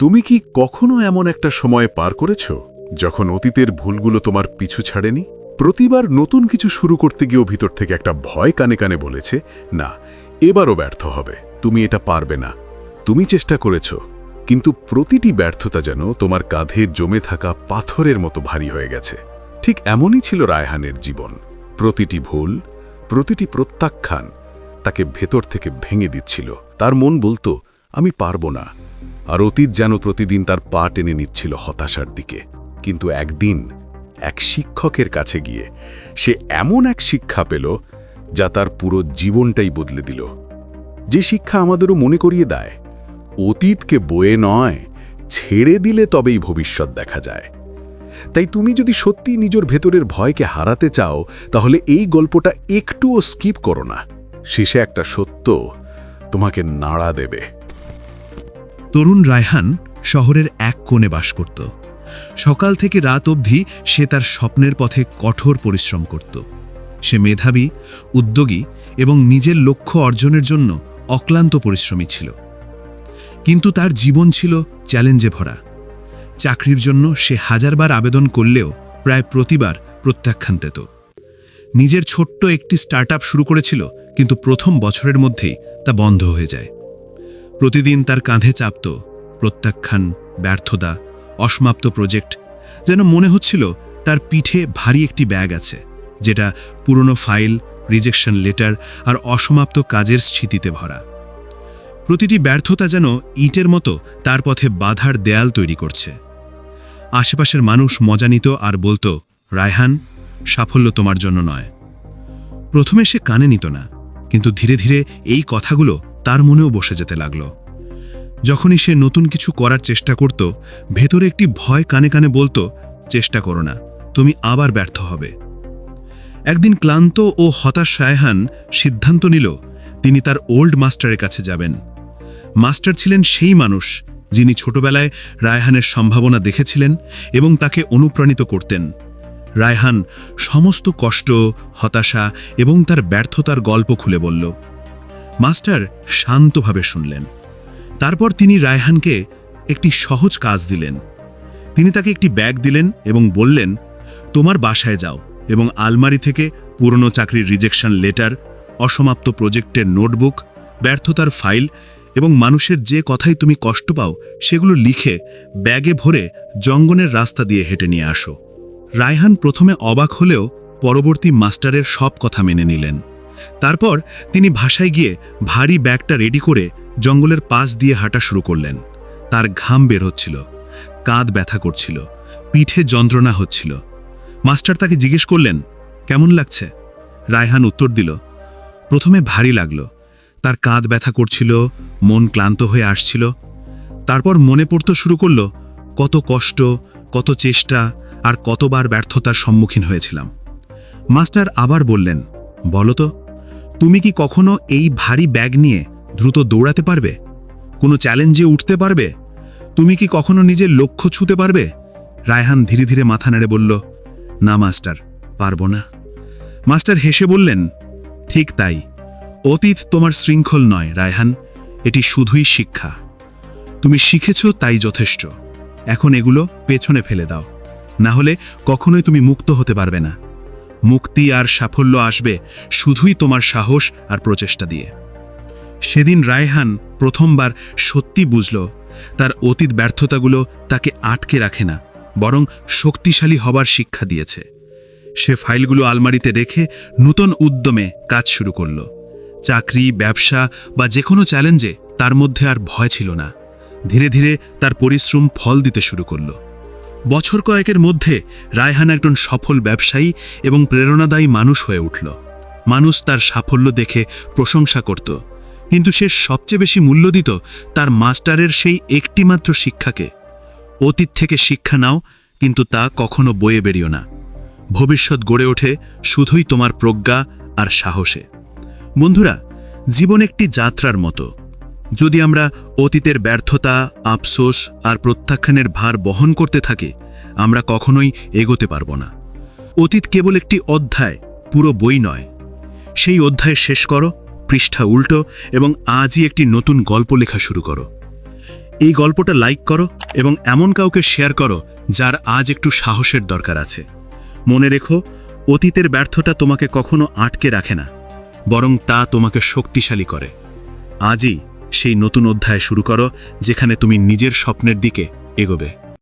তুমি কি কখনো এমন একটা সময় পার করেছ যখন অতীতের ভুলগুলো তোমার পিছু ছাড়েনি? প্রতিবার নতুন কিছু শুরু করতে গিয়েও ভিতর থেকে একটা ভয় কানে কানে বলেছে, না, এবারও ব্যর্থ হবে। তুমি এটা পারবে না। তুমি চেষ্টা করেছ, কিন্তু প্রতিটি ব্যর্থতা যেন তোমার কাঁধে জমে থাকা পাথরের মতো ভারী হয়ে গেছে। ঠিক এমনই ছিল রায়হানের জীবন। প্রতিটি ভুল, প্রতিটি প্রত্যাখ্যান তাকে ভেতর থেকে ভেঙে দিচ্ছিল। তার মন বলতো, আমি পারব না। আর অতীত যেন প্রতিদিন তার পা টেনে নিচ্ছিল হতাশার দিকে। কিন্তু একদিন এক শিক্ষকের কাছে গিয়ে সে এমন এক শিক্ষা পেল যা তার পুরো জীবনটাই বদলে দিল। যে শিক্ষা আমাদেরও মনে করিয়ে দেয়, অতীতকে বয়ে নয়, ছেড়ে দিলে তবেই ভবিষ্যৎ দেখা যায়। তাই তুমি যদি সত্যি নিজের ভেতরের ভয়কে হারাতে চাও, তাহলে এই গল্পটা একটুও স্কিপ করো না। শেষে একটা সত্য তোমাকে নাড়া দেবে। তরুণ রায়হান শহরের এক কোণে বাস করত। সকাল থেকে রাত অবধি সে তার স্বপ্নের পথে কঠোর পরিশ্রম করত। সে মেধাবী, উদ্যোগী এবং নিজের লক্ষ্য অর্জনের জন্য অক্লান্ত পরিশ্রমী ছিল। কিন্তু তার জীবন ছিল চ্যালেঞ্জে ভরা। চাকরির জন্য সে হাজারবার আবেদন করলেও প্রায় প্রতিবার প্রত্যাখ্যান পেত। নিজের ছোট্ট একটি স্টার্টআপ শুরু করেছিল, কিন্তু প্রথম বছরের মধ্যেই তা বন্ধ হয়ে যায়। প্রতিদিন তার কাঁধে চাপত, প্রত্যাখ্যান, ব্যর্থতা, অসমাপ্ত প্রজেক্ট, যেন মনে হচ্ছিল তার পিঠে ভারী একটি ব্যাগ আছে, যেটা পুরনো ফাইল, রিজেকশন লেটার আর অসমাপ্ত কাজের স্মৃতিতে ভরা। প্রতিটি ব্যর্থতা যেন ইটের মতো তার পথে বাধার দেয়াল তৈরি করছে। আশেপাশের মানুষ মজা নিত আর বলতো, রায়হান, সাফল্য তোমার জন্য নয়। প্রথমে সে কানে নিত না, কিন্তু ধীরে ধীরে এই কথাগুলো তার মনেও বসে যেতে লাগল। যখনই সে নতুন কিছু করার চেষ্টা করত, ভেতরে একটি ভয় কানে কানে বলতো, চেষ্টা করো না, তুমি আবার ব্যর্থ হবে। একদিন ক্লান্ত ও হতাশ রায়হান সিদ্ধান্ত নিল, তিনি তার ওল্ড মাস্টারের কাছে যাবেন। মাস্টার ছিলেন সেই মানুষ, যিনি ছোটবেলায় রায়হানের সম্ভাবনা দেখেছিলেন এবং তাকে অনুপ্রাণিত করতেন। রায়হান সমস্ত কষ্ট, হতাশা এবং তার ব্যর্থতার গল্প খুলে বলল মাস্টার শান্তভাবে শুনলেন। তারপর তিনি রায়হানকে একটি সহজ কাজ দিলেন। তিনি তাকে একটি ব্যাগ দিলেন এবং বললেন, তোমার বাসায় যাও এবং আলমারি থেকে পুরনো চাকরির রিজেকশন লেটার অসমাপ্ত প্রজেক্টের নোটবুক, ব্যর্থতার ফাইল এবং মানুষের যে কথাই তুমি কষ্ট পাও সেগুলো লিখে ব্যাগে ভরে জঙ্গনের রাস্তা দিয়ে হেঁটে নিয়ে আসো। রায়হান প্রথমে অবাক হলেও পরবর্তী মাস্টারের সব কথা মেনে নিলেন। তারপর তিনি ভাষায় গিয়ে ভারী ব্যাগটা রেডি করে জঙ্গলের পাশ দিয়ে হাঁটা শুরু করলেন। তার ঘাম বের হচ্ছিল, কাঁধ ব্যথা করছিল, পিঠে যন্ত্রণা হচ্ছিল। মাস্টার তাকে জিজ্ঞেস করলেন, কেমন লাগছে? রায়হান উত্তর দিল, প্রথমে ভারী লাগল। তার কাঁধ ব্যথা করছিল, মন ক্লান্ত হয়ে আসছিল। তারপর মনে পড়তে শুরু করল, কত কষ্ট, কত চেষ্টা আর কতবার ব্যর্থতার সম্মুখীন হয়েছিলাম। মাস্টার আবার বললেন, বলো তো তুমি কি কখনো এই ভারী ব্যাগ নিয়ে দ্রুত দৌড়াতে পারবে? কোনো চ্যালেঞ্জে উঠতে পারবে? তুমি কি কখনো নিজের লক্ষ্য ছুতে পারবে? রায়হান ধীরে ধীরে মাথা নেড়ে বলল, না, মাস্টার, পারব না। মাস্টার হেসে বললেন, ঠিক তাই। অতীত তোমার শৃঙ্খল নয়, রায়হান। এটি শুধুই শিক্ষা। তুমি শিখেছ, তাই যথেষ্ট। এখন এগুলো পেছনে ফেলে দাও। না হলে কখনোই তুমি মুক্ত হতে পারবে না। মুক্তি আর সাফল্য আসবে শুধুই তোমার সাহস আর প্রচেষ্টা দিয়ে। সেদিন রায়হান প্রথমবার সত্যি বুঝল, তার অতীত ব্যর্থতাগুলো তাকে আটকে রাখে না, বরং শক্তিশালী হবার শিক্ষা দিয়েছে। সে ফাইলগুলো আলমারিতে রেখে নূতন উদ্যমে কাজ শুরু করল। চাকরি, ব্যবসা বা যে কোনো চ্যালেঞ্জে তার মধ্যে আর ভয় ছিল না। ধীরে ধীরে তার পরিশ্রম ফল দিতে শুরু করল। বছর কয়েকের মধ্যে রায়হান একজন সফল ব্যবসায়ী এবং প্রেরণাদায়ী মানুষ হয়ে উঠল। মানুষ তার সাফল্য দেখে প্রশংসা করত। কিন্তু সে সবচেয়ে বেশি মূল্য দিত তার মাস্টারের সেই একটিমাত্র শিক্ষাকে। অতীত থেকে শিক্ষা নাও, কিন্তু তা কখনো বয়ে বেরিও না। ভবিষ্যৎ গড়ে ওঠে শুধুই তোমার প্রজ্ঞা আর সাহসে। বন্ধুরা, জীবন একটি যাত্রার মতো। যদি আমরা অতীতের ব্যর্থতা, আফসোস আর প্রত্যাখ্যানের ভার বহন করতে থাকি, আমরা কখনোই এগোতে পারব না। অতীত কেবল একটি অধ্যায়, পুরো বই নয়। সেই অধ্যায় শেষ করো, পৃষ্ঠা উল্টো এবং আজই একটি নতুন গল্প লেখা শুরু করো। এই গল্পটা লাইক করো এবং এমন কাউকে শেয়ার করো যার আজ একটু সাহসের দরকার আছে। মনে রেখো, অতীতের ব্যর্থতা তোমাকে কখনো আটকে রাখে না, বরং তা তোমাকে শক্তিশালী করে। আজই সেই নতুন অধ্যায় শুরু করো যেখানে তুমি নিজের স্বপ্নের দিকে এগোবে।